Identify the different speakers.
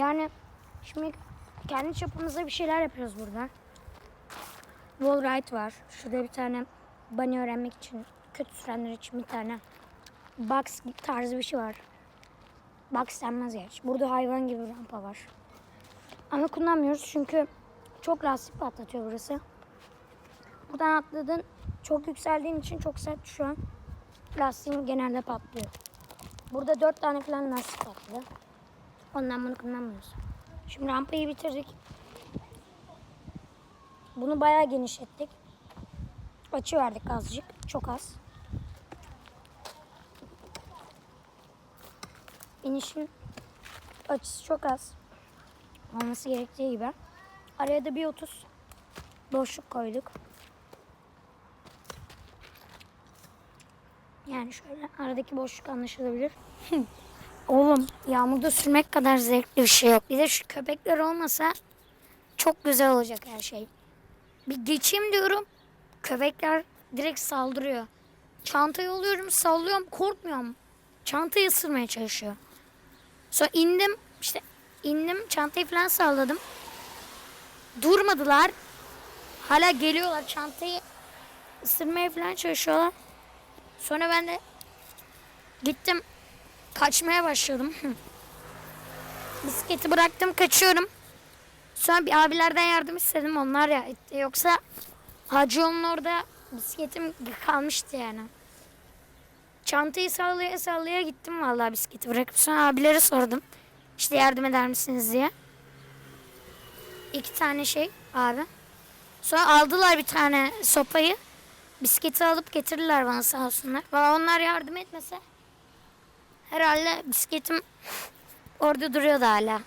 Speaker 1: Yani şimdi kendi çapımızda bir şeyler yapıyoruz burada. Wall ride var. Şurada bir tane bunny öğrenmek için, kötü sürenler için bir tane box tarzı bir şey var. Box denmez gerçi. Burada hayvan gibi rampa var. Ama kullanmıyoruz çünkü çok lastik patlatıyor burası. Buradan atladın çok yükseldiğin için çok sert şu an. Lastiğin genelde patlıyor. Burada dört tane falan lastik patladı. Ondan bunu kullanmıyoruz. Şimdi rampayı bitirdik. Bunu bayağı genişlettik. Açı verdik azıcık. Çok az. İnişin açısı çok az. Olması gerektiği gibi. Araya da bir 30 boşluk koyduk. Yani şöyle aradaki boşluk anlaşılabilir. Oğlum yağmurda sürmek kadar zevkli bir şey yok. Bir de şu köpekler olmasa çok güzel olacak her şey. Bir geçeyim diyorum. Köpekler direkt saldırıyor. Çantayı alıyorum sallıyorum korkmuyorum. Çantayı ısırmaya çalışıyor. Sonra indim işte indim çantayı falan salladım. Durmadılar. Hala geliyorlar çantayı ısırmaya falan çalışıyorlar. Sonra ben de gittim kaçmaya başladım. Bisikleti bıraktım kaçıyorum. Sonra bir abilerden yardım istedim onlar ya. Yoksa Hacı yolun orada bisikletim kalmıştı yani. Çantayı sallaya sallaya gittim vallahi bisikleti bırakıp sonra abilere sordum. İşte yardım eder misiniz diye. İki tane şey abi. Sonra aldılar bir tane sopayı. Bisikleti alıp getirdiler bana sağ olsunlar. Valla onlar yardım etmese herhalde bisikletim orada duruyordu hala.